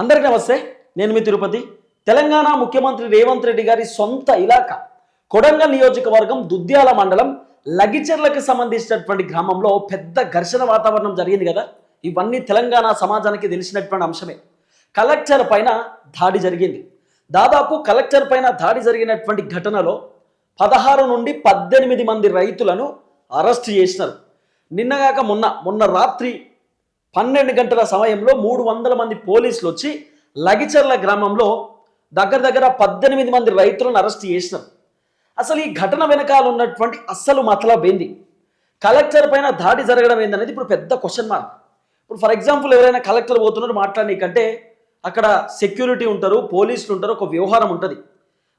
అందరికీ నమస్తే నేను మీ తిరుపతి. తెలంగాణ ముఖ్యమంత్రి రేవంత్ రెడ్డి గారి సొంత ఇలాకా కొడంగల్ నియోజకవర్గం దుద్యాల మండలం లగిచెర్లకు సంబంధించినటువంటి గ్రామంలో పెద్ద ఘర్షణ వాతావరణం జరిగింది కదా. ఇవన్నీ తెలంగాణ సమాజానికి తెలిసినటువంటి అంశమే. కలెక్టర్ పైన దాడి జరిగింది. దాదాపు కలెక్టర్ పైన దాడి జరిగినటువంటి ఘటనలో పదహారు నుండి పద్దెనిమిది మంది రైతులను అరెస్ట్ చేసినారు. నిన్నగాక మొన్న మొన్న రాత్రి పన్నెండు గంటల సమయంలో మూడు వందల మంది పోలీసులు వచ్చి లగిచర్ల గ్రామంలో దగ్గర దగ్గర పద్దెనిమిది మంది రైతులను అరెస్ట్ చేసినారు. అసలు ఈ ఘటన వెనకాల ఉన్నటువంటి అస్సలు మతలబ్ ఏంది? కలెక్టర్ పైన దాడి జరగడం ఏందనేది ఇప్పుడు పెద్ద క్వశ్చన్ మార్క్ ఇప్పుడు ఫర్ ఎగ్జాంపుల్ ఎవరైనా కలెక్టర్ పోతున్నారు మాట్లాడనీకంటే అక్కడ సెక్యూరిటీ ఉంటారు పోలీసులు ఉంటారు ఒక వ్యవహారం ఉంటుంది.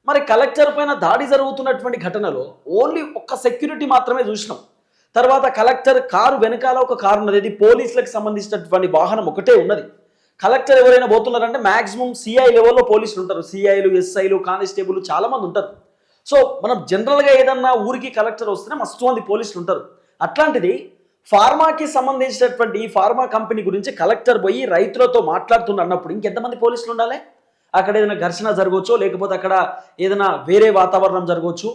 మరి కలెక్టర్ పైన దాడి జరుగుతున్నటువంటి ఘటనలో ఓన్లీ ఒక్క సెక్యూరిటీ మాత్రమే చూసినాం. తర్వాత కలెక్టర్ కారు వెనకాల ఒక కారు ఉన్నది. ఇది పోలీసులకు సంబంధించినటువంటి వాహనం ఒకటే ఉన్నది. కలెక్టర్ ఎవరైనా పోతున్నారంటే మాక్సిమం సిఐ లెవెల్లో పోలీసులు ఉంటారు. సిఐలు ఎస్ఐలు కానిస్టేబుల్ చాలా మంది ఉంటారు. సో మనం జనరల్గా ఏదన్నా ఊరికి కలెక్టర్ వస్తేనే మస్తు మంది పోలీసులు ఉంటారు. అట్లాంటిది ఫార్మాకి సంబంధించినటువంటి ఫార్మా కంపెనీ గురించి కలెక్టర్ పోయి రైతులతో మాట్లాడుతున్న అన్నప్పుడు ఇంకెంతమంది పోలీసులు ఉండాలి? అక్కడ ఏదైనా ఘర్షణ జరగవచ్చు లేకపోతే అక్కడ ఏదైనా వేరే వాతావరణం జరగవచ్చు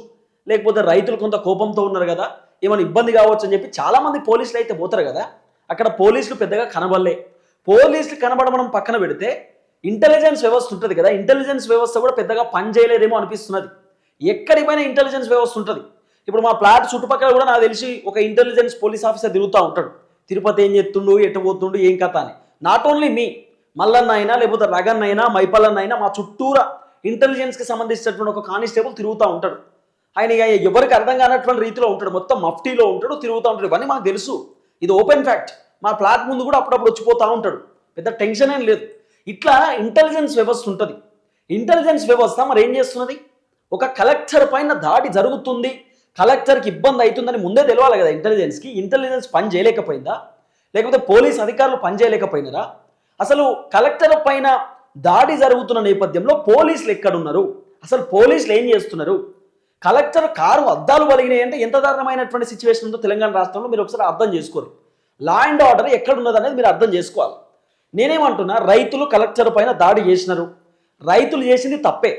లేకపోతే రైతులు కొంత కోపంతో ఉన్నారు కదా ఏమైనా ఇబ్బంది కావచ్చు అని చెప్పి చాలామంది పోలీసులు అయితే పోతారు కదా. అక్కడ పోలీసులు పెద్దగా కనబడలే. పోలీసులు కనబడమనం పక్కన పెడితే ఇంటెలిజెన్స్ వ్యవస్థ ఉంటుంది కదా. ఇంటెలిజెన్స్ వ్యవస్థ కూడా పెద్దగా పని చేయలేదేమో అనిపిస్తున్నది. ఎక్కడికిపోయినా ఇంటెలిజెన్స్ వ్యవస్థ ఉంటుంది. ఇప్పుడు మా ప్లాట్ చుట్టుపక్కల కూడా నాకు తెలిసి ఒక ఇంటెలిజెన్స్ పోలీస్ ఆఫీసర్ తిరుగుతూ ఉంటాడు. తిరుపతి ఏం చేస్తుండు ఎటు పోతుండు ఏం కథ అని. నాట్ ఓన్లీ మీ మల్లన్న అయినా లేకపోతే రగన్ అయినా మైపల్లన్న అయినా మా చుట్టూరా ఇంటెలిజెన్స్కి సంబంధించినటువంటి ఒక కానిస్టేబుల్ తిరుగుతూ ఉంటాడు. ఆయన ఎవరికి అర్థం కానటువంటి రీతిలో ఉంటాడు. మొత్తం మఫ్టీలో ఉంటాడు తిరుగుతూ ఉంటాడు. ఇవన్నీ మాకు తెలుసు. ఇది ఓపెన్ ఫ్యాక్ట్ మా ప్లాట్ ముందు కూడా అప్పుడప్పుడు వచ్చిపోతూ ఉంటాడు. పెద్ద టెన్షన్ ఏం లేదు. ఇట్లా ఇంటెలిజెన్స్ వ్యవస్థ ఉంటుంది. ఇంటెలిజెన్స్ వ్యవస్థ మరి ఏం చేస్తున్నది? ఒక కలెక్టర్ పైన దాడి జరుగుతుంది. కలెక్టర్కి ఇబ్బంది అవుతుందని ముందే తెలవాలి కదా ఇంటెలిజెన్స్కి ఇంటెలిజెన్స్ పని చేయలేకపోయిందా? లేకపోతే పోలీస్ అధికారులు పని చేయలేకపోయినారా? అసలు కలెక్టర్ పైన దాడి జరుగుతున్న నేపథ్యంలో పోలీసులు ఎక్కడున్నారు? అసలు పోలీసులు ఏం చేస్తున్నారు? కలెక్టర్ కారు అద్దాలు పలిగినాయి అంటే ఎంత దారుణమైనటువంటి సిచ్యువేషన్ ఉందో తెలంగాణ రాష్ట్రంలో మీరు ఒకసారి అర్థం చేసుకోరు. లా అండ్ ఆర్డర్ ఎక్కడ అనేది మీరు అర్థం చేసుకోవాలి. నేనేమంటున్నా రైతులు కలెక్టర్ పైన దాడి చేసినారు. రైతులు చేసింది తప్పే.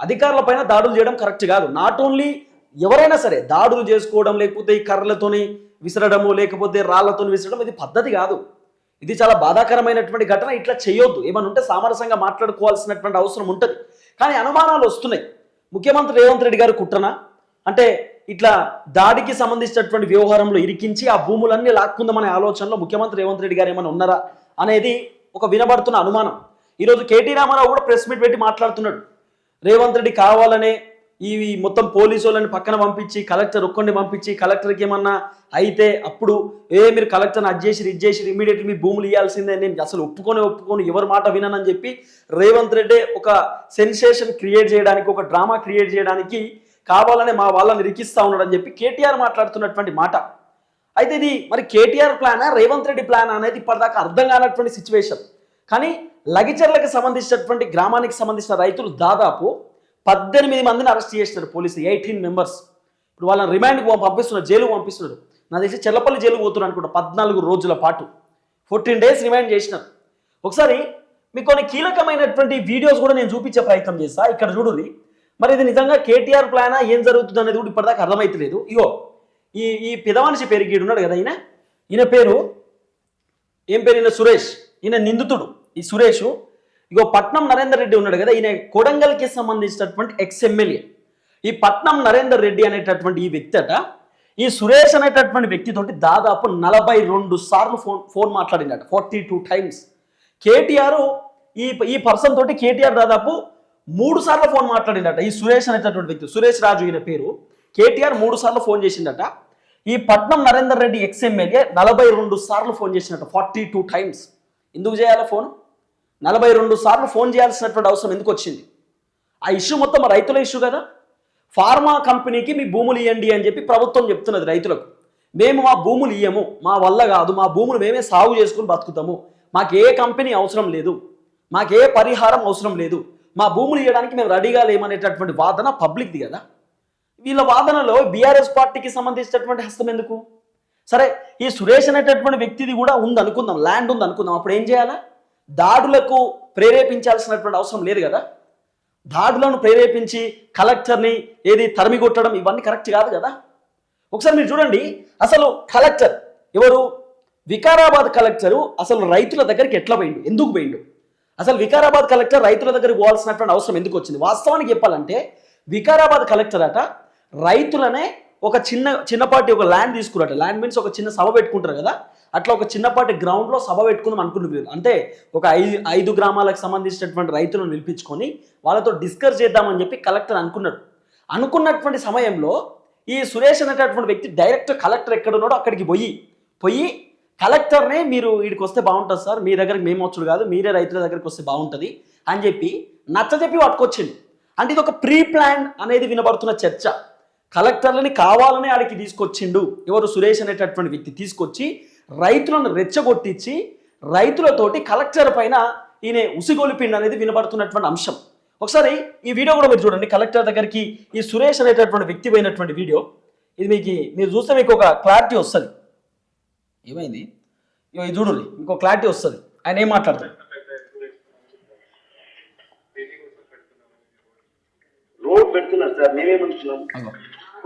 అధికారుల పైన దాడులు చేయడం కరెక్ట్ కాదు. నాట్ ఓన్లీ ఎవరైనా సరే దాడులు చేసుకోవడం లేకపోతే ఈ కర్రలతోని విసరడము లేకపోతే రాళ్ళతో విసరడం ఇది పద్ధతి కాదు. ఇది చాలా బాధాకరమైనటువంటి ఘటన. ఇట్లా చేయొద్దు. ఏమన్నా ఉంటే సామరస్యంగా మాట్లాడుకోవాల్సినటువంటి అవసరం ఉంటుంది. కానీ అనుమానాలు వస్తున్నాయి. ముఖ్యమంత్రి రేవంత్ రెడ్డి గారు కుట్రనా? అంటే ఇట్లా దాడికి సంబంధించినటువంటి వ్యవహారంలో ఇరికించి ఆ భూములన్నీ లాక్కుందామనే ఆలోచనలో ముఖ్యమంత్రి రేవంత్ రెడ్డి గారు ఏమైనా ఉన్నారా అనేది ఒక వినబడుతున్న అనుమానం. ఈరోజు కేటీ రామారావు కూడా ప్రెస్ మీట్ పెట్టి మాట్లాడుతున్నాడు. రేవంత్ రెడ్డి కావాలనే ఈ మొత్తం పోలీసు వాళ్ళని పక్కన పంపించి కలెక్టర్ ఒక్కడిని పంపించి కలెక్టర్కి ఏమన్నా అయితే అప్పుడు ఏ మీరు కలెక్టర్ని అది చేసి ఇది చేసి ఇమీడియట్లీ మీ భూములు ఇవ్వాల్సిందే నేను అసలు ఒప్పుకొని ఒప్పుకొని ఎవరి మాట వినని చెప్పి రేవంత్ రెడ్డి ఒక సెన్సేషన్ క్రియేట్ చేయడానికి ఒక డ్రామా క్రియేట్ చేయడానికి కావాలనే మా వాళ్ళని రికిస్తా ఉన్నాడని చెప్పి కేటీఆర్ మాట్లాడుతున్నటువంటి మాట. అయితే ఇది మరి కేటీఆర్ ప్లానా రేవంత్ రెడ్డి ప్లాన్ అనేది ఇప్పటిదాకా అర్థం కానటువంటి సిచ్యువేషన్ కానీ లగిచర్లకు సంబంధించినటువంటి గ్రామానికి సంబంధించిన రైతులు దాదాపు పద్దెనిమిది మందిని అరెస్ట్ చేసినారు పోలీసులు ఎయిటీన్ మెంబర్స్ ఇప్పుడు వాళ్ళని రిమాండ్కి పంపిస్తున్నారు జైలుకు పంపిస్తున్నారు నా తెలిసి చెల్లపల్లి జైలుకు పోతున్నారు అనుకుంటా పద్నాలుగు రోజుల పాటు. ఫోర్టీన్ డేస్ రిమాండ్ చేసినారు. ఒకసారి మీకు కొన్ని కీలకమైనటువంటి వీడియోస్ కూడా నేను చూపించే ప్రయత్నం చేస్తా. ఇక్కడ చూడుది మరి ఇది నిజంగా కేటీఆర్ ప్లానా ఏం జరుగుతుంది అనేది కూడా ఇప్పటిదాకా అర్థమైతలేదు. ఇగో ఈ ఈ పెదమనిషి పేరు గీడు ఉన్నాడు కదా ఈయన? ఈయన పేరు ఏం పేరు ఈయన? సురేష్. ఈయన నిందితుడు. ఈ సురేష్ ఇగో పట్నం నరేందర్ రెడ్డి ఉన్నాడు కదా ఈయన కొడంగల్కి సంబంధించినటువంటి ఎక్స్ఎమ్మెల్యే ఈ పట్నం నరేందర్ రెడ్డి అనేటటువంటి ఈ వ్యక్తి అట ఈ సురేష్ అనేటటువంటి వ్యక్తితోటి దాదాపు నలభై రెండు సార్లు ఫోన్ ఫోన్ మాట్లాడినట ఫార్టీ టూ టైమ్స్. కేటీఆర్ ఈ ఈ పర్సన్ తోటి కేటీఆర్ దాదాపు మూడు సార్లు ఫోన్ మాట్లాడిండట ఈ సురేష్ అనేటటువంటి వ్యక్తి సురేష్ రాజు ఈయన పేరు. కేటీఆర్ మూడు సార్లు ఫోన్ చేసిండట ఈ పట్నం నరేందర్ రెడ్డి ఎక్స్ఎమ్మెల్యే నలభై రెండు సార్లు ఫోన్ చేసినట్టు ఫార్టీ టూ టైమ్స్. ఎందుకు చేయాలి ఫోన్? నలభై రెండు సార్లు ఫోన్ చేయాల్సినటువంటి అవసరం ఎందుకు వచ్చింది? ఆ ఇష్యూ మొత్తం రైతుల ఇష్యూ కదా? ఫార్మా కంపెనీకి మీ భూములు ఇవ్వండి అని చెప్పి ప్రభుత్వం చెప్తున్నది రైతులకు. మేము మా భూములు ఇయ్యము మా వల్ల కాదు మా భూములు మేమే సాగు చేసుకుని బతుకుతాము. మాకు ఏ కంపెనీ అవసరం లేదు మాకు ఏ పరిహారం అవసరం లేదు మా భూములు ఇవ్వడానికి మేము రెడీగా లేమనేటటువంటి వాదన పబ్లిక్ది కదా? వీళ్ళ వాదనలో బీఆర్ఎస్ పార్టీకి సంబంధించినటువంటి హస్తం ఎందుకు? సరే ఈ సురేష్ అనేటటువంటి వ్యక్తిది కూడా ఉంది అనుకుందాం ల్యాండ్ ఉంది అనుకుందాం అప్పుడు ఏం చేయాలా? దాడులకు ప్రేరేపించాల్సినటువంటి అవసరం లేదు కదా? దాడులను ప్రేరేపించి కలెక్టర్ని ఏది తరిమి కొట్టడం ఇవన్నీ కరెక్ట్ కాదు కదా? ఒకసారి మీరు చూడండి అసలు కలెక్టర్ ఎవరు? వికారాబాద్ కలెక్టరు అసలు రైతుల దగ్గరికి ఎట్లా పోయిండు? ఎందుకు పోయిండు? అసలు వికారాబాద్ కలెక్టర్ రైతుల దగ్గరికి పోవాల్సినటువంటి అవసరం ఎందుకు వచ్చింది? వాస్తవానికి చెప్పాలంటే వికారాబాద్ కలెక్టర్ అట రైతులనే ఒక చిన్న చిన్నపాటి ఒక ల్యాండ్ తీసుకురట. ల్యాండ్ మీన్స్ ఒక చిన్న సభ పెట్టుకుంటారు కదా? అట్లా ఒక చిన్నపాటి గ్రౌండ్లో సభ పెట్టుకుందాం అనుకుంటున్నారు అంటే ఒక ఐదు ఐదు గ్రామాలకు సంబంధించినటువంటి రైతులను పిలిపించుకొని వాళ్ళతో డిస్కస్ చేద్దామని చెప్పి కలెక్టర్ అనుకున్నాడు. అనుకున్నటువంటి సమయంలో ఈ సురేష్ అనేటటువంటి వ్యక్తి డైరెక్ట్ కలెక్టర్ ఎక్కడ ఉన్నాడో అక్కడికి పోయి పోయి కలెక్టర్నే మీరు వీడికి వస్తే బాగుంటుంది సార్ మీ దగ్గరికి మేము వచ్చుడు కాదు మీరే రైతుల దగ్గరికి వస్తే బాగుంటుంది అని చెప్పి నచ్చజెప్పి పట్టుకొచ్చింది అంటే ఇది ఒక ప్రీ ప్లాన్ అనేది వినబడుతున్న చర్చ. కలెక్టర్లని కావాలనే ఆడికి తీసుకొచ్చిండు. ఎవరు సురేష్ అనేటటువంటి వ్యక్తి తీసుకొచ్చి రైతులను రెచ్చగొట్టించి రైతులతోటి కలెక్టర్ పైన ఈయన ఉసిగొలిపిండి అనేది వినబడుతున్నటువంటి అంశం. ఒకసారి ఈ వీడియో కూడా మీరు చూడండి. కలెక్టర్ దగ్గరికి ఈ సురేష్ అనేటటువంటి వ్యక్తి పోయినటువంటి వీడియో. ఇది మీకు మీరు చూస్తే మీకు ఒక క్లారిటీ వస్తుంది. ఏమైంది? ఇది చూడండి. మీకు క్లారిటీ వస్తుంది. ఆయన ఏం మాట్లాడతాడు? రోడ్ పెడుతున్నారు సార్. మేమేమంటున్నాం అగో.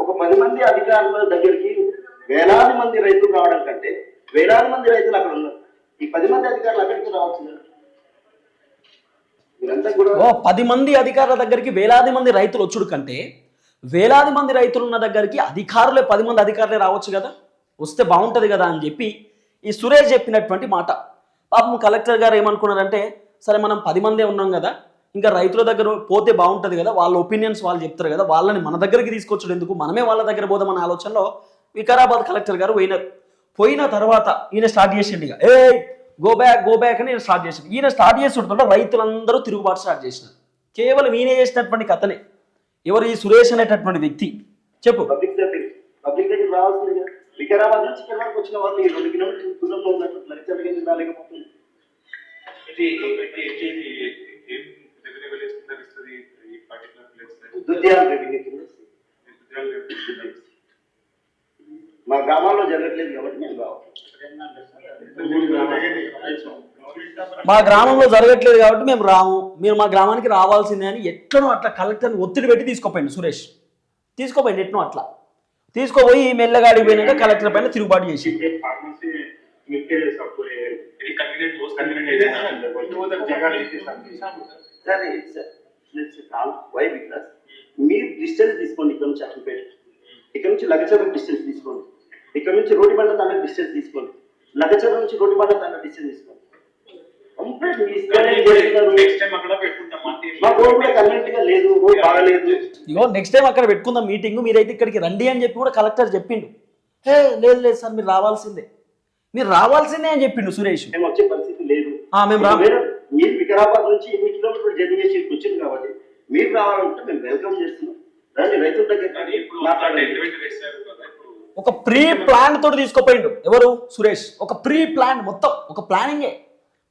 ఒక పది మంది అధికారుల దగ్గరికి వేలాది మంది రైతులు రావడం కంటే వేలాది మంది రైతులు అక్కడ ఉన్నారు. ఈ పది మంది అధికారులు అక్కడికి రావచ్చు పది మంది అధికారుల దగ్గరికి వేలాది మంది రైతులు వచ్చుడు కంటే వేలాది మంది రైతులు ఉన్న దగ్గరికి అధికారులే పది మంది అధికారులే రావచ్చు కదా? వస్తే బాగుంటుంది కదా అని చెప్పి ఈ సురేష్ చెప్పినటువంటి మాట. పాపం కలెక్టర్ గారు ఏమనుకున్నారంటే సరే మనం పది మందే ఉన్నాం కదా ఇంకా రైతుల దగ్గర పోతే బాగుంటుంది కదా వాళ్ళ ఒపీనియన్స్ వాళ్ళు చెప్తారు కదా వాళ్ళని మన దగ్గరికి తీసుకొచ్చడం ఎందుకు? మనమే వాళ్ళ దగ్గర పోదామన్న ఆలోచనలో వికారాబాద్ కలెక్టర్ గారు పోయినారు. పోయిన తర్వాత ఈయన స్టార్ట్ చేసిండు ఇక. ఏ గో బ్యాక్ గో బ్యాక్ అని ఈయన స్టార్ట్ చేసిండు. ఈయన స్టార్ట్ చేస్తుంటే రైతులందరూ తిరుగుబాటు స్టార్ట్ చేసినారు. కేవలం ఈయన చేసినటువంటి కథనే ఎవరు ఈ సురేష్ అనేటటువంటి వ్యక్తి? చెప్పు. వికారాబాద్ నుంచి ఇక్కడ వరకు వచ్చిన వాళ్ళు ఈ రెండు కిలోమీటర్ల దూరంలో ఉన్నట్టు లరిచర్ల కింద రాలేకపోతుంది ఇది ఇది ఇది ఏం రెవెన్యూ విలేజ్ కింద ఇస్తుంది ఈ పర్టికులర్ ప్లేస్ దుర్యాల రెవెన్యూ కింద మా గ్రామాల్లో జరగట్లేదు కాబట్టి నేను మా గ్రామంలో జరగట్లేదు కాబట్టి మేము రాము. మీరు మా గ్రామానికి రావాల్సిందే అని ఎట్లనో అట్లా కలెక్టర్ని ఒత్తిడి పెట్టి తీసుకోపోయింది సురేష్. తీసుకోపోయింది ఎట్నో అట్లా. తీసుకోపోయి మెల్లగా అడిగిపోయినాక కలెక్టర్ పైన తిరుగుబాటు చేసి. వై మీరు డిస్టెన్స్ తీసుకోండి ఇక్కడ నుంచి అట్లా ఇక్కడ నుంచి లగచర్ డిస్టెన్స్ తీసుకోండి. ఇక్కడ నుంచి రోడ్డు బండ తాండ డిస్టెన్స్ తీసుకోండి. లగచర్ల నుంచి రోడ్డు బండ తాండ డిస్టెన్స్ తీసుకోండి. కంప్లీట్ లేదు రోడ్ బాగలేదు. ఇగో నెక్స్ట్ టైం అక్కడ పెట్టుకుందాం మీటింగ్ మీరైతే ఇక్కడికి రండి అని చెప్పి కూడా కలెక్టర్ చెప్పిండు. హే లేదు లేదు సార్ మీరు రావాల్సిందే. మీరు రావాల్సిందే అని చెప్పిండు సురేష్. మేము వచ్చే పరిస్థితి లేదు. ఆ, మేము రా- ఒకవేళ మీరు వికారాబాద్ నుంచి ఎన్ని కిలోమీటర్లు జర్నీ చేసి వచ్చింది కాబట్టి మీరు రావాలంటే మేము వెల్కమ్ చేస్తున్నాం. రండి రైతుల దగ్గర ఒక ప్రీ ప్లాన్ తోటి తీసుకుపోయిండు. ఎవరు? సురేష్. ఒక ప్రీ ప్లాన్ మొత్తం. ఒక ప్లానింగే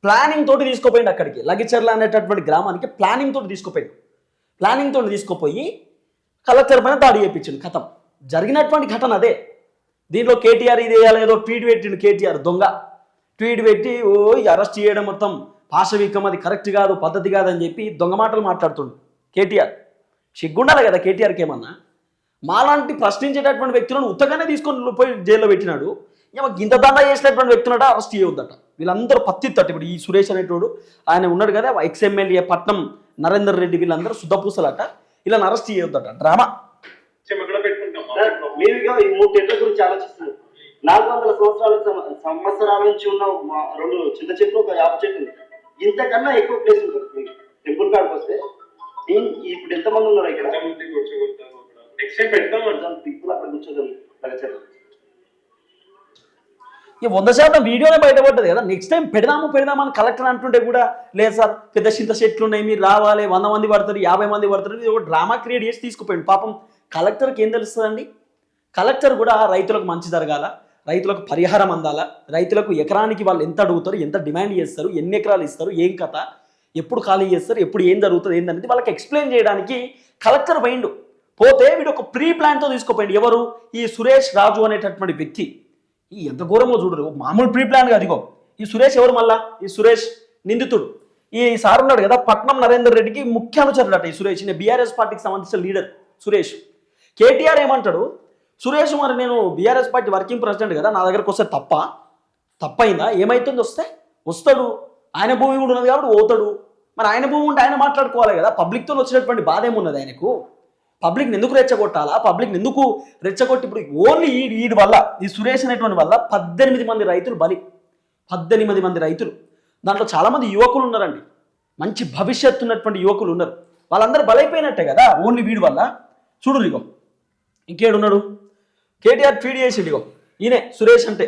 ప్లానింగ్ తోటి తీసుకుపోయిండు అక్కడికి. లగిచర్ల అనేటటువంటి గ్రామానికి ప్లానింగ్ తోటి తీసుకుపోయిండు. ప్లానింగ్ తోటి తీసుకుపోయి కలెక్టర్ పైన దాడి చేయించిండు కథం. జరిగినటువంటి ఘటన అదే. దీంట్లో కేటీఆర్ ఇది వేయాలి ఏదో ట్వీట్ పెట్టిండు కేటీఆర్ దొంగ. ట్వీట్ పెట్టి ఓ అరెస్ట్ చేయడం మొత్తం పాశవికం. అది కరెక్ట్ కాదు పద్ధతి కాదని చెప్పి దొంగ మాటలు మాట్లాడుతుండు కేటీఆర్. సిగ్గుండాలి కదా కేటీఆర్కి ఏమన్నా? మాలాంటి ప్రశ్నించేటటువంటి వ్యక్తులను ఉత్తగానే తీసుకొని పోయి జైల్లో పెట్టినాడు. ఏమో గింత దండ చేసినటువంటి వ్యక్తులట అరెస్ట్ చేయవద్దట వీళ్ళందరూ పత్తిత్తట ఇప్పుడు ఈ సురేష్ అనేటోడు ఆయన ఉన్నాడు కదా ఎక్స్ ఎమ్మెల్యే పట్నం నరేందర్ రెడ్డి వీళ్ళందరూ శుద్ధపూసలట వీళ్ళని అరెస్ట్ చేయవద్దట డ్రామా. ఈ మూడు గురించి నాలుగు వందల సంవత్సరాల సంవత్సరాల నుంచి ఉన్న మా రెండు చింత చెట్లు ఒక యాప చెట్లు. ఇంతకన్నా ఎక్కువ ప్లేస్ ఉంటుంది. టెంపుల్ కాడికి వస్తే ఈ- ఇప్పుడు ఎంతమంది ఉన్నారు ఇక్కడ ఎంతమంది కూర్చోగలుగుతారు అక్కడ నెక్స్ట్ టైం పెడతాం అంటాం ఈ వంద శాతం వీడియోనే బయటపడ్డది కదా. నెక్స్ట్ టైం పెడదాము పెడదామని కలెక్టర్ అంటుంటే కూడా లేదు సార్ పెద్ద చింత చెట్లు ఉన్నాయి మీరు రావాలి వంద మంది పడతారు యాభై మంది పడతారు ఇది ఒక డ్రామా క్రియేట్ చేసి తీసుకుపోయింది పాపం కలెక్టర్కి ఏం తెలుస్తుందండి? కలెక్టర్ కూడా రైతులకు మంచి జరగాల రైతులకు పరిహారం అందాలా రైతులకు ఎకరానికి వాళ్ళు ఎంత అడుగుతారు ఎంత డిమాండ్ చేస్తారు ఎన్ని ఎకరాలు ఇస్తారు ఏం కథ ఎప్పుడు ఖాళీ చేస్తారు ఎప్పుడు ఏం జరుగుతుంది ఏందనేది వాళ్ళకి ఎక్స్ప్లెయిన్ చేయడానికి కలెక్టర్ పోయిండు పోతే వీడు ఒక ప్రీ ప్లాన్తో తీసుకుపోయింది ఎవరు? ఈ సురేష్ రాజు అనేటటువంటి వ్యక్తి. ఈ ఎంత ఘోరమో చూడరు. మామూలు ప్రీ ప్లాన్ అదిగో. ఈ సురేష్ ఎవరు మళ్ళా? ఈ సురేష్ నిందితుడు. ఈ సార్ ఉన్నాడు కదా పట్నం నరేందర్ రెడ్డికి ముఖ్య అనుచరుడు అట ఈ సురేష్. నేను బీఆర్ఎస్ పార్టీకి సంబంధించిన లీడర్ సురేష్. కేటీఆర్ ఏమంటాడు? సురేష్ మరి నేను బీఆర్ఎస్ పార్టీ వర్కింగ్ ప్రెసిడెంట్ కదా నా దగ్గరకు వస్తే తప్ప? తప్పైందా? ఏమైతుంది వస్తే? వస్తాడు. ఆయన భూమి కూడా ఉన్నది కాబట్టి పోతాడు. మరి ఆయన భూమి ఉంటే ఆయన మాట్లాడుకోవాలి కదా. పబ్లిక్తో వచ్చినటువంటి బాధ ఏమున్నది ఆయనకు? పబ్లిక్ని ఎందుకు రెచ్చగొట్టాలా? పబ్లిక్ని ఎందుకు రెచ్చగొట్టి ఇప్పుడు ఓన్లీ ఈ వీడి వల్ల ఈ సురేష్ అనేటువంటి వల్ల పద్దెనిమిది మంది రైతులు బలి. పద్దెనిమిది మంది రైతులు. దాంట్లో చాలామంది యువకులు ఉన్నారండి. మంచి భవిష్యత్తు ఉన్నటువంటి యువకులు ఉన్నారు. వాళ్ళందరూ బలైపోయినట్టే కదా ఓన్లీ వీడి వల్ల? చూడు ఇగో. ఇంకేడున్నాడు? కేటీఆర్ ఫీడ్ చేసిండు ఇగో. ఈయనే సురేష్ అంటే.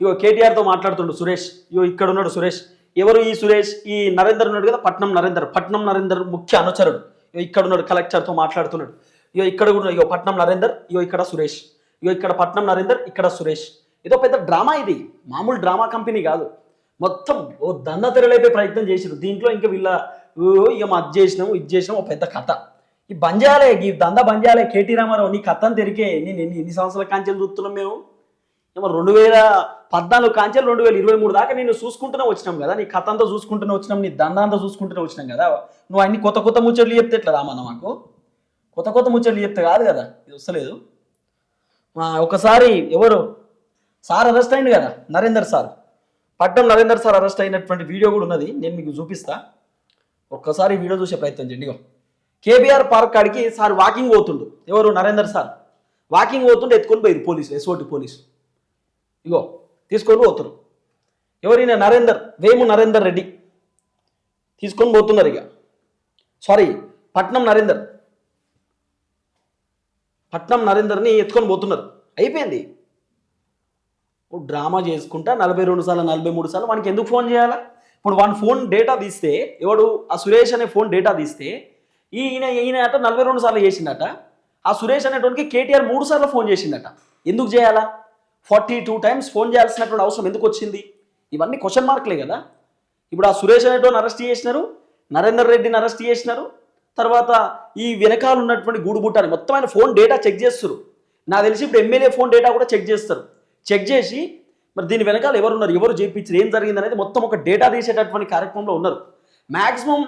ఇగో కేటీఆర్తో మాట్లాడుతుండు సురేష్. ఇగో ఇక్కడ ఉన్నాడు సురేష్. ఎవరు ఈ సురేష్? ఈ నరేందర్ ఉన్నాడు కదా పట్నం నరేందర్. పట్నం నరేందర్ ముఖ్య అనుచరుడు. ఇక్కడ ఉన్నాడు కలెక్టర్తో మాట్లాడుతున్నాడు. ఇగో ఇక్కడ కూడా ఇగో పట్నం నరేందర్ ఇయో ఇక్కడ సురేష్. ఇగో ఇక్కడ పట్నం నరేందర్ ఇక్కడ సురేష్. ఏదో పెద్ద డ్రామా ఇది. మామూలు డ్రామా కంపెనీ కాదు. మొత్తం ఓ దంద తెరలేపే ప్రయత్నం చేసారు దీంట్లో ఇంకా వీళ్ళ ఇక అది చేసినాము ఇది చేసినాము ఒక పెద్ద కథ. ఈ బంజాలే ఈ దంద బంజాలే కేటీ రామారావు నీ కథను తెరికే నేను ఎన్ని ఎన్ని సంవత్సరాల కాంచెలు చూస్తున్నాం మేము? ఏమో రెండు వేల పద్నాలుగు కాంచెలు రెండు వేల ఇరవై మూడు దాకా నేను చూసుకుంటూనే వచ్చినాం కదా. నీ కథ అంతా చూసుకుంటూనే వచ్చినాం నీ దంద అంతా చూసుకుంటూనే వచ్చినాం కదా. నువ్వు అన్ని కొత్త కొత్త ముచ్చట్లు చెప్తే ఎట్లా రామన్న మాకు? కొత్త కొత్త ముచ్చట్లు చెప్తే కాదు కదా ఇది వస్తలేదు. ఒకసారి ఎవరు? సార్ అరెస్ట్ అయింది కదా Narender sir. Patnam Narender sir arrest అయినటువంటి వీడియో కూడా ఉన్నది నేను మీకు చూపిస్తా. ఒక్కసారి వీడియో చూసే ప్రయత్నం చేయండి ఇగో. కేబీఆర్ పార్క్ కాడికి సార్ వాకింగ్ పోతుండు. ఎవరు? నరేందర్ సార్. వాకింగ్ పోతుంటే ఎత్తుకొని పోయారు పోలీసు ఎస్ఓటి పోలీసు. ఇగో. తీసుకొని పోతున్నారు ఎవరైనా నరేందర్ వేము నరేందర్ రెడ్డి తీసుకొని పోతున్నారు ఇక. సారీ పట్నం నరేందర్. పట్నం నరేందర్ని ఎత్తుకొని పోతున్నారు. అయిపోయింది. ఓ డ్రామా చేసుకుంటా నలభై రెండు సార్లు నలభై మూడు సార్లు మనకి ఎందుకు ఫోన్ చేయాలా? ఇప్పుడు వాడి ఫోన్ డేటా తీస్తే ఎవడు ఆ సురేష్ అనే ఫోన్ డేటా తీస్తే ఈయన ఈయన అట నలభై రెండు సార్లు చేసిండట ఆ సురేష్ అనేటువంటి కేటీఆర్ మూడు సార్లు ఫోన్ చేసిండట ఎందుకు చేయాలా? ఫార్టీ టూ టైమ్స్ ఫోన్ చేయాల్సినటువంటి అవసరం ఎందుకు వచ్చింది? ఇవన్నీ క్వశ్చన్ మార్క్లే కదా. ఇప్పుడు ఆ సురేష్ అనేటువంటి అరెస్ట్ చేసినారు నరేందర్ రెడ్డిని అరెస్ట్ చేసినారు తర్వాత ఈ వెనకాల ఉన్నటువంటి గూడుబుట్టాన్ని మొత్తం ఆయన ఫోన్ డేటా చెక్ చేస్తారు నాకు తెలిసి ఇప్పుడు ఎమ్మెల్యే ఫోన్ డేటా కూడా చెక్ చేస్తారు. చెక్ చేసి మరి దీని వెనకాల ఎవరున్నారు ఎవరు చేయించారు ఏం జరిగింది అనేది మొత్తం ఒక డేటా తీసేటటువంటి కార్యక్రమంలో ఉన్నారు. మ్యాక్సిమం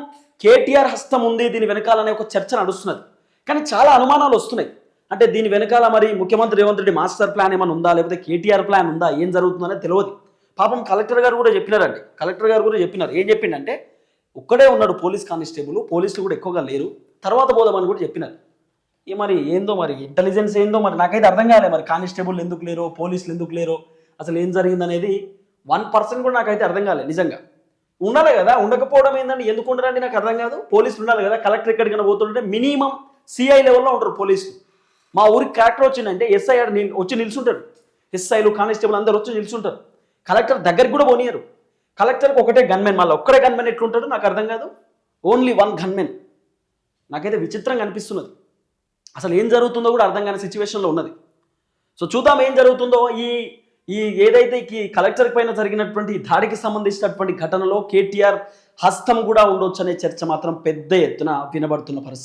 కేటీఆర్ హస్తం ఉంది దీని వెనకాల అనే ఒక చర్చ నడుస్తున్నది. కానీ చాలా అనుమానాలు వస్తున్నాయి. అంటే దీని వెనకాల మరి ముఖ్యమంత్రి రేవంత్ రెడ్డి మాస్టర్ ప్లాన్ ఏమైనా ఉందా? లేకపోతే కేటీఆర్ ప్లాన్ ఉందా? ఏం జరుగుతుందనే తెలియదు. పాపం కలెక్టర్ గారు కూడా చెప్పినారండి. కలెక్టర్ గారు కూడా చెప్పినారు. ఏం చెప్పిండంటే ఒక్కడే ఉన్నాడు పోలీస్ కానిస్టేబుల్ పోలీసులు కూడా ఎక్కువగా లేరు. తర్వాత పోదామని కూడా చెప్పినారు. ఏ మరి ఏందో మరి ఇంటెలిజెన్స్ ఏందో మరి నాకైతే అర్థం కాలే మరి కానిస్టేబుల్ ఎందుకు లేరో పోలీసులు ఎందుకు లేరో అసలు ఏం జరిగిందనేది వన్ పర్సెంట్ కూడా నాకైతే అర్థం కాలే నిజంగా. ఉండాలి కదా ఉండకపోవడం ఏంటంటే ఎందుకు ఉండరండి? నాకు అర్థం కాదు. పోలీసులు ఉండాలి కదా. కలెక్టర్ ఎక్కడికైనా పోతుంటే మినిమం సిఐ లెవెల్లో ఉంటారు పోలీసులు. మా ఊరికి కలెక్టర్ వచ్చిందంటే ఎస్ఐ ఆడ వచ్చి నిల్చుంటారు ఎస్ఐలు కానిస్టేబుల్ అందరూ వచ్చి నిల్చుంటారు. కలెక్టర్ దగ్గరికి కూడా పోనీయరు. కలెక్టర్కి ఒకటే గన్మెన్ మళ్ళీ ఒక్కడే గన్మెన్ ఎట్లుంటాడు నాకు అర్థం కాదు. Only one gunmen. నాకైతే విచిత్రంగా అనిపిస్తున్నది. అసలు ఏం జరుగుతుందో కూడా అర్థం కాని సిచ్యువేషన్లో ఉన్నది. సో చూద్దాం ఏం జరుగుతుందో. ఈ ఈ ఏదైతే ఈ కలెక్టర్ పైన జరిగినటువంటి దాడికి సంబంధించినటువంటి ఘటనలో కేటీఆర్ హస్తం కూడా ఉండొచ్చు అనే చర్చ మాత్రం పెద్ద ఎత్తున వినబడుతున్న పరిస్థితి.